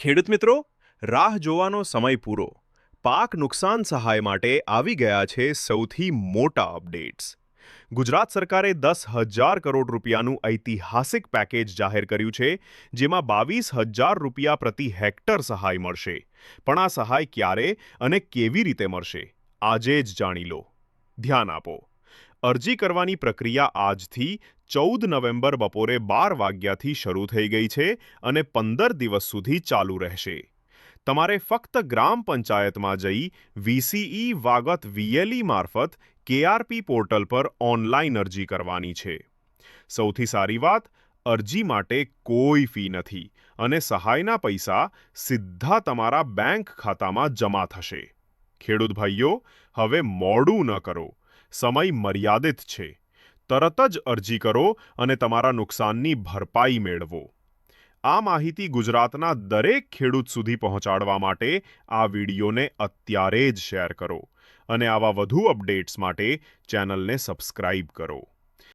ખેડૂત મિત્રો, રાહ જોવાનો સમય પૂરો. પાક નુકસાન સહાય માટે આવી ગયા છે સૌથી મોટા અપડેટ્સ. ગુજરાત સરકારે દસ હજાર કરોડ રૂપિયાનું ઐતિહાસિક પેકેજ જાહેર કર્યું છે, જેમાં બાવીસ હજાર રૂપિયા પ્રતિ હેક્ટર સહાય મળશે. પણ આ સહાય ક્યારે અને કેવી રીતે મળશે? આજે જ જાણી લો. ધ્યાન આપો. અરજી કરવાની પ્રક્રિયા આજથી ચૌદ નવેમ્બર બપોરે બાર વાગ્યાથી શરૂ થઈ ગઈ છે અને પંદર દિવસ સુધી ચાલુ રહેશે. તમારે ફક્ત ગ્રામ પંચાયતમાં જઈ વીસીઈ વાગત વીએલઈ મારફત કેઆરપી પોર્ટલ પર ઓનલાઈન અરજી કરવાની છે. સૌથી સારી વાત, અરજી માટે કોઈ ફી નથી અને સહાયના પૈસા સીધા તમારા બેંક ખાતામાં જમા થશે. ખેડૂત ભાઈઓ, હવે મોડું ન કરો. સમય મર્યાદિત છે. તરત જ અરજી કરો અને તમારા નુકસાનની ભરપાઈ મેળવો. આ માહિતી ગુજરાતના દરેક ખેડૂત સુધી પહોંચાડવા માટે આ વિડીયોને અત્યારે જ શેર કરો અને આવા વધુ અપડેટ્સ માટે ચેનલને સબસ્ક્રાઇબ કરો.